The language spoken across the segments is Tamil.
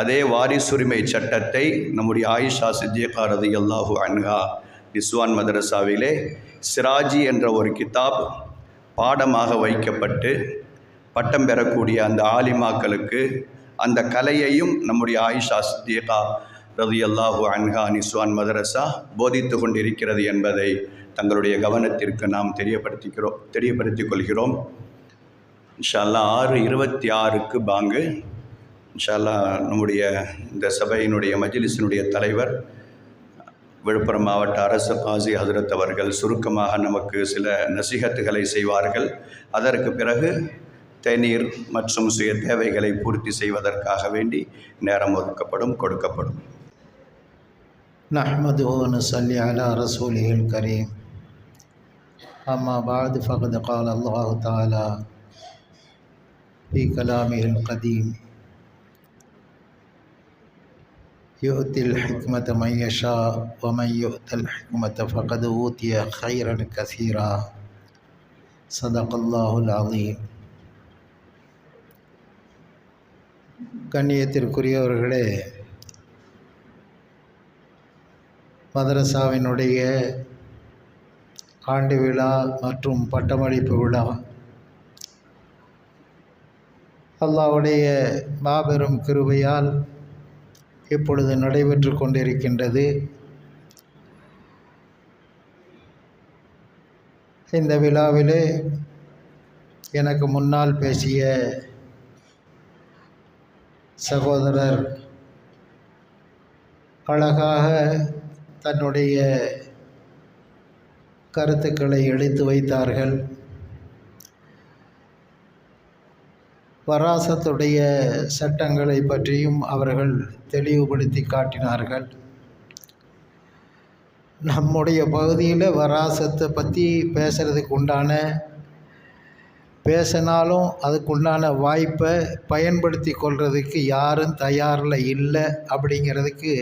அதே வாரிசுரிமை சட்டத்தை நம்முடைய ஆயிஷா சித்தியகா ரதி அல்லாஹு அன்ஹா நிஸ்வான் மதரசாவிலே சிராஜி என்ற ஒரு கிதாப் பாடமாக வைக்கப்பட்டு பட்டம் பெறக்கூடிய அந்த ஆலிமாக்களுக்கு அந்த கலையையும் நம்முடைய ஆயிஷா சித்தியகா ரதி அல்லாஹு அன்ஹா நிஸ்வான் மதரசா போதித்து கொண்டிருக்கிறது என்பதை தங்களுடைய கவனத்திற்கு நாம் தெரியப்படுத்திக்கிறோம் தெரியப்படுத்திக் கொள்கிறோம். இன்ஷால்லா ஆறு இருபத்தி ஆறுக்கு பாங்கு. இன்ஷா அல்லாஹ் நம்முடைய இந்த சபையினுடைய மஜ்லிஸினுடைய தலைவர் விழுப்புரம் மாவட்ட அரசு காசி ஹசரத் அவர்கள் சுருக்கமாக நமக்கு சில நசிகத்துகளை செய்வார்கள் அதற்கு பிறகு தேநீர் மற்றும் சுய தேவைகளை பூர்த்தி செய்வதற்காக வேண்டி நேரம் ஒதுக்கப்படும் கொடுக்கப்படும் نحمده ونصلي على رسوله الكريم أما بعد فقد قال الله تعالى في كلامه القديم يؤتي الحكمة من يشاء ومن يؤت الحكمة فقد أوتي خيرا كثيرا صدق الله العظيم கண்ணியத்திற்குரியவர்களே மதரசாவினுடைய ஆண்டு விழா மற்றும் பட்டமளிப்பு விழா அல்லாவுடைய மாபெரும் கிருபையால் இப்பொழுது நடைபெற்று கொண்டிருக்கின்றது. இந்த விழாவிலே எனக்கு முன்னால் பேசிய சகோதரர் அழகாக தன்னுடைய கருத்துக்களை எடுத்து வைத்தார்கள். வராசத்துடைய சட்டங்களை பற்றியும் அவர்கள் தெளிவுபடுத்தி காட்டினார்கள். நம்முடைய பகுதியில் வராசத்தை பற்றி பேசுகிறதுக்கு உண்டான பேசினாலும் அதுக்குண்டான வாய்ப்பை பயன்படுத்தி கொள்றதுக்கு யாரும் தயாரில் இல்லை அப்படிங்கிறதுக்கு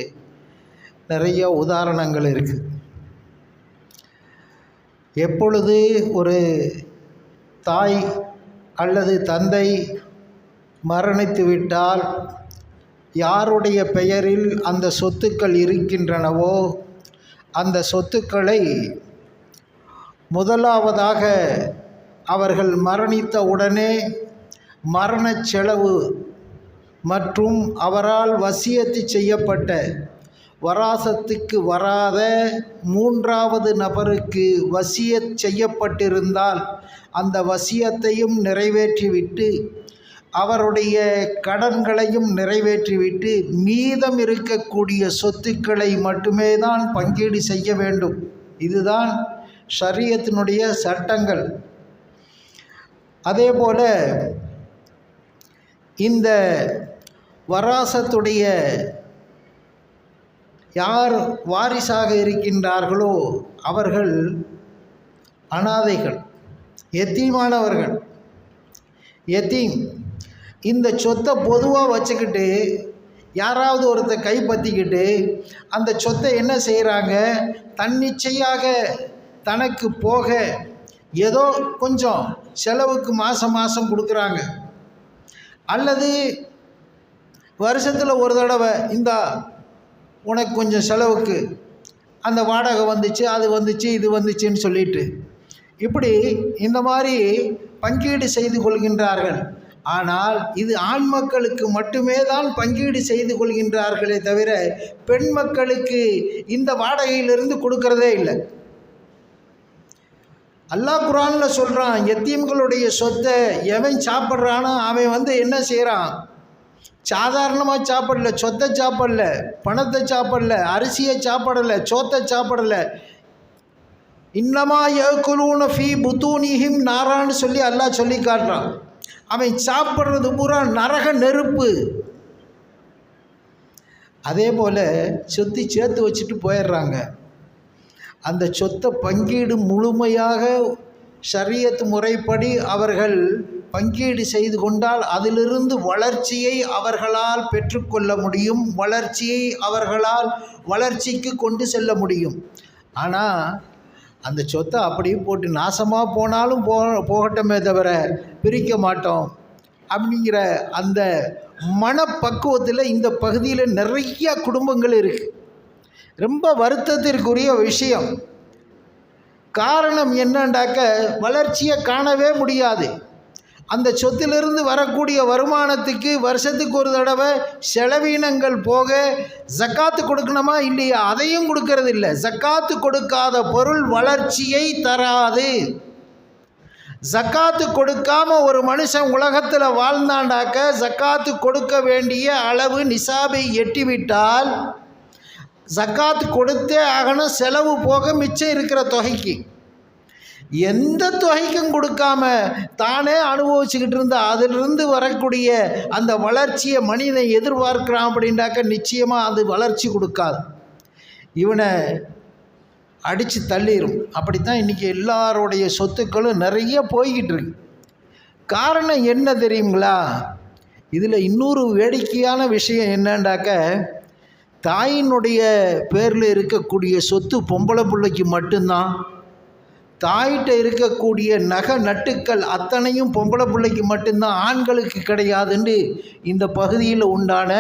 நிறைய உதாரணங்கள் இருக்குது எப்பொழுது ஒரு தாய் அல்லது தந்தை மரணித்து விட்டால் யாருடைய பெயரில் அந்த சொத்துக்கள் இருக்கின்றனவோ அந்த சொத்துக்களை முதலாவதாக அவர்கள் மரணித்த உடனே மரணச் செலவு மற்றும் அவரால் வசியத்து செய்யப்பட்ட வராசத்துக்கு வராத மூன்றாவது நபருக்கு வசியத் செய்யப்பட்டிருந்தால் அந்த வசியத்தையும் நிறைவேற்றிவிட்டு அவருடைய கடன்களையும் நிறைவேற்றிவிட்டு மீதம் இருக்கக்கூடிய சொத்துக்களை மட்டுமே தான் பங்கீடு செய்ய வேண்டும். இதுதான் ஷரியத்தினுடைய சட்டங்கள். அதே போல இந்த வராசத்துடைய யார் வாரிசாக இருக்கின்றார்களோ அவர்கள் அனாதைகள் எத்தீமானவர்கள். எத்தீம் இந்த சொத்தை பொதுவாக வச்சுக்கிட்டு யாராவது ஒருத்தர் கைப்பற்றிக்கிட்டு அந்த சொத்தை என்ன செய்கிறாங்க தன்னிச்சையாக தனக்கு போக ஏதோ கொஞ்சம் செலவுக்கு மாதம் மாதம் கொடுக்குறாங்க. அல்லது வருஷத்தில் ஒரு தடவை இந்தா உனக்கு கொஞ்சம் செலவுக்கு அந்த வாடகை வந்துச்சு அது வந்துச்சு இது வந்துச்சுன்னு சொல்லிட்டு இப்படி இந்த மாதிரி பங்கீடு செய்து கொள்கின்றார்கள். ஆனால் இது ஆண் மக்களுக்கு மட்டுமே தான் பங்கீடு செய்து கொள்கின்றார்களே தவிர பெண் மக்களுக்கு இந்த வாடகையிலிருந்து கொடுக்கறதே இல்லை. அல்லாஹ் குரானில் சொல்கிறான் எத்தீம்களுடைய சொத்தை எவன் சாப்பிட்றானோ அவன் வந்து என்ன செய்கிறான் சாதாரணமாக சாப்பிடல சொத்தை சாப்பிடல பணத்தை சாப்பிடல அரிசியை சாப்பிடலை சோத்தை சாப்பிடல. இன்னமா ஏக்குலூன ஃபி புத்தூனிஹிம் நாரான்னு சொல்லி அல்லாஹ் சொல்லி காட்டுறான். அவன் சாப்பிட்றது பூரா நரக நெருப்பு. அதே போல் சொத்தி சேர்த்து வச்சுட்டு போயிடுறாங்க. அந்த சொத்தை பங்கீடு முழுமையாக ஷரியத் முறைப்படி அவர்கள் பங்கீடு செய்து கொண்டால் அதிலிருந்து வளர்ச்சியை அவர்களால் பெற்றுக்கொள்ள முடியும். வளர்ச்சியை அவர்களால் வளர்ச்சிக்கு கொண்டு செல்ல முடியும். ஆனால் அந்த சொத்தை அப்படியே போட்டு நாசமாக போனாலும் போ போகட்டமே தவிர பிரிக்க மாட்டோம். அப்படிங்கிற அந்த மனப்பக்குவத்தில் இந்த பகுதியில் நிறைய குடும்பங்கள் இருக்குது ரொம்ப வருத்தத்திற்குரிய விஷயம். காரணம் என்னண்டாக்க வளர்ச்சியை காணவே முடியாது. அந்த சொத்திலிருந்து வரக்கூடிய வருமானத்துக்கு வருஷத்துக்கு ஒரு தடவை செலவீனங்கள் போக ஜக்காத்து கொடுக்கணுமா இல்லையா? அதையும் கொடுக்கறது இல்லை ஜக்காத்து கொடுக்காத பொருள் வளர்ச்சியை தராது. ஜக்காத்து கொடுக்காம ஒரு மனுஷன் உலகத்தில் வாழ்ந்தாண்டாக்க ஜக்காத்து கொடுக்க வேண்டிய அளவு நிசாபை எட்டிவிட்டால் ஜக்காத்து கொடுத்தே ஆகணும் செலவு போக மிச்சம் இருக்கிற தொகைக்கு. எந்த தொகைக்கும் கொடுக்காம தானே அனுபவிச்சுக்கிட்டு இருந்த அதிலிருந்து வரக்கூடிய அந்த வளர்ச்சியை மனிதன் எதிர்பார்க்கிறான் அப்படின்னாக்க நிச்சயமாக அது வளர்ச்சி கொடுக்காது. இவனை அடித்து தள்ளிடும் அப்படித்தான் இன்றைக்கி எல்லாருடைய சொத்துக்களும் நிறைய போய்கிட்டு இருக்கு காரணம் என்ன தெரியுங்களா? இதில் இன்னொரு வேடிக்கையான விஷயம் என்னண்டாக்க தாயினுடைய பேரில் இருக்கக்கூடிய சொத்து பொம்பளை பிள்ளைக்கு மட்டும்தான் தாயிட்ட இருக்கக்கூடிய நகை நட்டுக்கள் அத்தனையும் பொம்பளை பிள்ளைக்கு மட்டும்தான் ஆண்களுக்கு கிடையாதுன்னு இந்த பகுதியில் உண்டான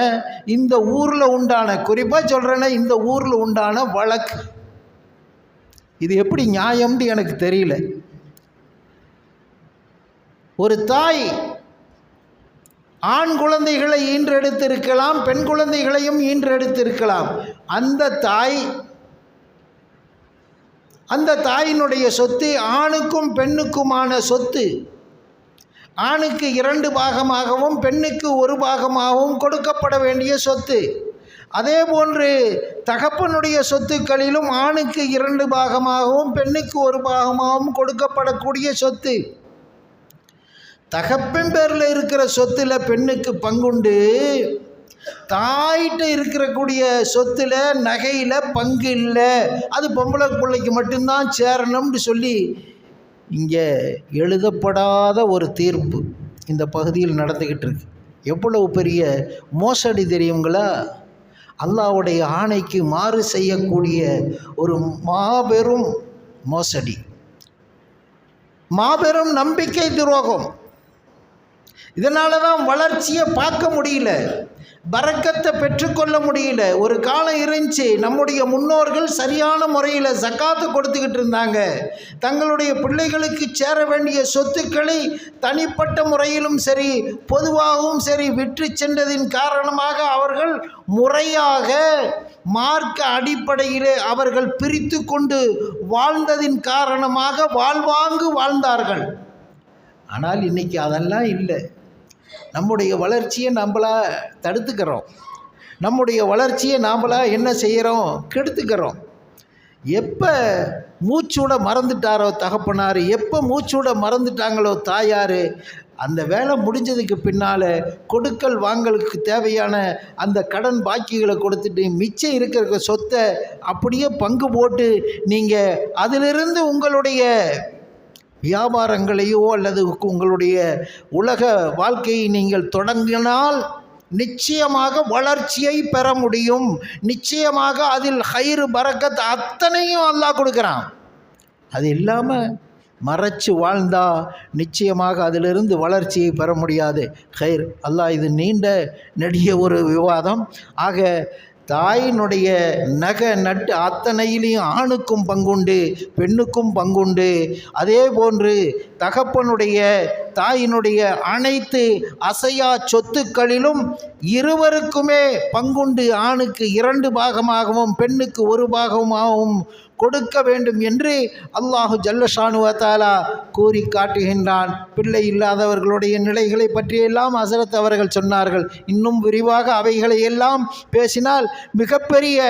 இந்த ஊரில் உண்டான குறிப்பாக சொல்கிறேன்னா இந்த ஊரில் உண்டான வழக்கு. இது எப்படி நியாயம்னு எனக்கு தெரியல. ஒரு தாய் ஆண் குழந்தைகளை ஈன்றெடுத்திருக்கலாம் பெண் குழந்தைகளையும் ஈன்றெடுத்திருக்கலாம். அந்த தாய் அந்த தாயினுடைய சொத்து ஆணுக்கும் பெண்ணுக்குமான சொத்து. ஆணுக்கு இரண்டு பாகமாகவும் பெண்ணுக்கு ஒரு பாகமாகவும் கொடுக்கப்பட வேண்டிய சொத்து. அதே போன்று தகப்பனுடைய சொத்துக்களிலும் ஆணுக்கு இரண்டு பாகமாகவும் பெண்ணுக்கு ஒரு பாகமாகவும் கொடுக்கப்படக்கூடிய சொத்து. தகப்பன் பேரில் இருக்கிற சொத்தில் பெண்ணுக்கு பங்குண்டு. தாயிட்ட இருக்கக்கூடிய சொத்தில் நகையில் பங்கு இல்லை. அது பொம்பளை பிள்ளைக்கு மட்டும்தான் சேரணும்னு சொல்லி இங்கே எழுதப்படாத ஒரு தீர்ப்பு இந்த பகுதியில் நடந்துக்கிட்டு இருக்கு. எவ்வளவு பெரிய மோசடி தெரியுங்களா? அல்லாவுடைய ஆணைக்கு மாறு செய்யக்கூடிய ஒரு மாபெரும் மோசடி. மாபெரும் நம்பிக்கை துரோகம். இதனால தான் வளர்ச்சியை பார்க்க முடியல. பறக்கத்தை பெற்றுக்கொள்ள முடியல. ஒரு காலம் இருந்துச்சு நம்முடைய முன்னோர்கள் சரியான முறையில் சக்காத்து கொடுத்துக்கிட்டு இருந்தாங்க. தங்களுடைய பிள்ளைகளுக்கு சேர வேண்டிய சொத்துக்களை தனிப்பட்ட முறையிலும் சரி பொதுவாகவும் சரி விற்று சென்றதின் காரணமாக அவர்கள் முறையாக மார்க்க அடிப்படையிலே அவர்கள் பிரித்து கொண்டு வாழ்ந்ததின் காரணமாக வாழ்வாங்கு வாழ்ந்தார்கள். ஆனால் இன்னைக்கு அதெல்லாம் இல்லை. நம்முடைய வளர்ச்சியை நம்மளா தடுத்துக்கிறோம். நம்முடைய வளர்ச்சியை நாமளா என்ன செய்கிறோம் கெடுத்துக்கிறோம். எப்போ மூச்சூட மறந்துட்டாரோ தகப்பனார் எப்போ மூச்சூட மறந்துட்டாங்களோ தாயார் அந்த வேலை முடிஞ்சதுக்கு பின்னால் கொடுக்கல் வாங்கலுக்கு தேவையான அந்த கடன் பாக்கிகளை கொடுத்துட்டு மிச்சம் இருக்கிற சொத்தை அப்படியே பங்கு போட்டு நீங்கள் அதிலிருந்து உங்களுடைய வியாபாரங்களையோ அல்லது உங்களுடைய உலக வாழ்க்கையை நீங்கள் தொடங்கினால் நிச்சயமாக வளர்ச்சியை பெற முடியும். நிச்சயமாக அதில் ஹயிறு பறக்கத் அத்தனையும் அல்லாஹ் கொடுக்குறான். அது இல்லாமல் மறைச்சு வாழ்ந்தா நிச்சயமாக அதிலிருந்து வளர்ச்சியை பெற முடியாது. ஹைர் அல்லாஹ் இது நீண்ட நெடிய ஒரு விவாதம். ஆக தாயினுடைய நகை நட்டு அத்தனையிலையும் ஆணுக்கும் பங்குண்டு பெண்ணுக்கும் பங்குண்டு. அதே போன்று தகப்பனுடைய தாயினுடைய அனைத்து அசையா சொத்துக்களிலும் இருவருக்குமே பங்குண்டு ஆணுக்கு இரண்டு பாகமாகவும் பெண்ணுக்கு ஒரு பாகமாகவும் கொடுக்க வேண்டும் என்று அல்லாஹு ஜல்லஷானுவத்தாலா கூறி காட்டுகின்றான். பிள்ளை இல்லாதவர்களுடைய நிலைகளை பற்றியெல்லாம் ஹசரத் அவர்கள் சொன்னார்கள். இன்னும் விரிவாக அவைகளை எல்லாம் பேசினால் மிகப்பெரிய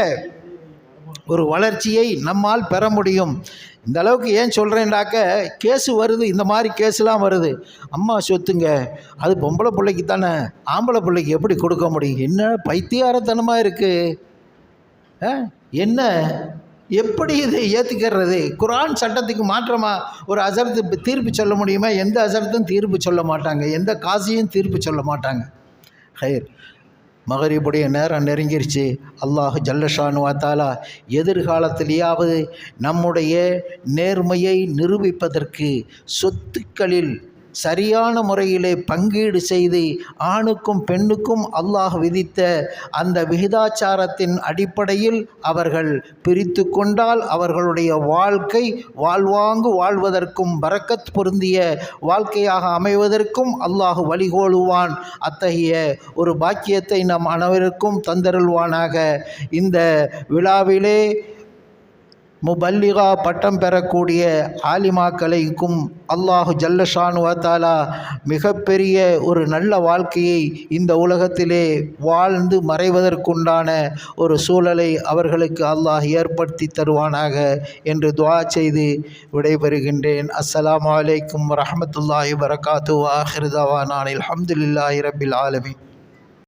ஒரு வளர்ச்சியை நம்மால் பெற முடியும். இந்த அளவுக்கு ஏன் சொல்கிறேன்டாக்க கேஸு வருது இந்த மாதிரி கேஸுலாம் வருது. அம்மா சொத்துங்க அது பொம்பளை பிள்ளைக்கு தானே ஆம்பளை பிள்ளைக்கு எப்படி கொடுக்க முடியும்? என்ன பைத்தியாரத்தனமாக இருக்குது என்ன? எப்படி இதை ஏற்றுக்கிறது குரான் சட்டத்துக்கு மாற்றமாக ஒரு அசரத்து தீர்ப்பு சொல்ல முடியுமா? எந்த அசரத்தும் தீர்ப்பு சொல்ல மாட்டாங்க. எந்த காசியும் தீர்ப்பு சொல்ல மாட்டாங்க. ஹைர். மகரிபுடைய நேரம் நெருங்கிருச்சு. அல்லாஹ் ஜல்லஷானு வாத்தாலா எதிர்காலத்திலேயாவது நம்முடைய நேர்மையை நிரூபிப்பதற்கு சொத்துக்களில் சரியான முறையிலே பங்கீடு செய்து ஆணுக்கும் பெண்ணுக்கும் அல்லாஹ் விதித்த அந்த விகிதாச்சாரத்தின் அடிப்படையில் அவர்கள் பிரித்து கொண்டால் அவர்களுடைய வாழ்க்கை வாழ்வாங்கு வாழ்வதற்கும் பரக்கத் பொருந்திய வாழ்க்கையாக அமைவதற்கும் அல்லாஹ் வழிகோளுவான் அத்தகைய ஒரு பாக்கியத்தை நம் அனைவருக்கும் தந்தருள்வானாக. இந்த விழாவிலே முபல்லிகா பட்டம் பெறக்கூடிய ஆலிமாக்களைக்கும் அல்லாஹு ஜல்லஷானுவத்தாலா மிகப்பெரிய ஒரு நல்ல வாழ்க்கையை இந்த உலகத்திலே வாழ்ந்து மறைவதற்குண்டான ஒரு சூழலை அவர்களுக்கு அல்லாஹ் ஏற்படுத்தி தருவானாக என்று துவா செய்து விடைபெறுகின்றேன். அஸ்லாம் அலைக்கும் வரமத்துல்லாஹி வரகாத்து ஆஹிர்தவானான் அல்ஹம்துலில்லாஹி ரபில் ஆலமி